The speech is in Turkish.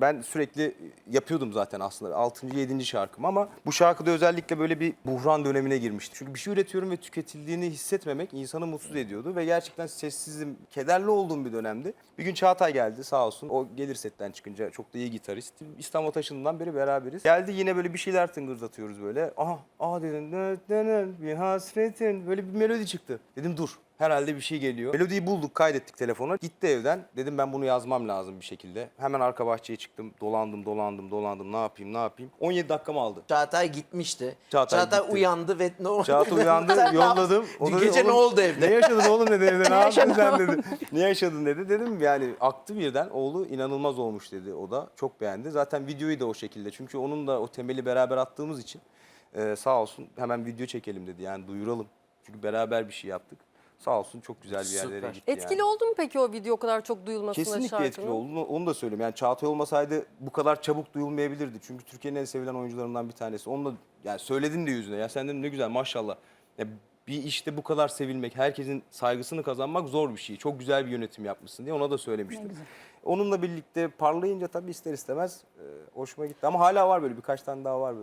Ben sürekli yapıyordum zaten aslında 6. 7. şarkım ama bu şarkıda özellikle böyle bir buhran dönemine girmişti. Çünkü bir şey üretiyorum ve tüketildiğini hissetmemek insanı mutsuz ediyordu ve gerçekten sessizim, kederli olduğum bir dönemdi. Bir gün Çağatay geldi sağ olsun. O gelir setten çıkınca çok da iyi gitarist. İstanbul taşındığından beri beraberiz. Geldi yine böyle bir şeyler tıngırdatıyoruz böyle. Aha, dedim "Nö, nö, nö, bir hasretin böyle bir melodi çıktı. Dedim dur Herhalde bir şey geliyor. Melodiyi bulduk, kaydettik telefona. Gitti evden. Dedim ben bunu yazmam lazım bir şekilde. Hemen arka bahçeye çıktım. Dolandım, dolandım, dolandım. Ne yapayım, ne yapayım? 17 dakikamı aldı. Çağatay gitmişti. Çağatay Çağatay, gitti. uyandı ve ne oldu? Çağatay uyandı, Sen ne yolladım. da dedi, Gece ne "Oğlum, oldu evde? Ne yaşadın oğlum dedi evde, ne yaptın yaşadın sen dedi. Ne yaşadın dedi. Dedim yani aktı birden. Oğlu inanılmaz olmuş dedi o da. Çok beğendi. Zaten videoyu da o şekilde. Çünkü onun da o temeli beraber attığımız için e, sağ olsun hemen video çekelim dedi. Yani duyuralım. Çünkü beraber bir şey yaptık. Sağ olsun çok güzel bir yerlere Süper. gitti Etkili yani. oldu mu peki o video o kadar çok duyulmasına Kesinlikle şarkının? etkili oldu. Onu- da söyleyeyim. Yani Çağatay olmasaydı bu kadar çabuk duyulmayabilirdi. Çünkü Türkiye'nin en sevilen oyuncularından bir tanesi. Onu da yani söyledim de yüzüne. Ya sen dedim ne güzel maşallah. Ya bir işte bu kadar sevilmek, herkesin saygısını kazanmak zor bir şey. Çok güzel bir yönetim yapmışsın diye ona da söylemiştim. Onunla birlikte parlayınca tabii ister istemez e, hoşuma gitti. Ama hala var böyle birkaç tane daha var böyle.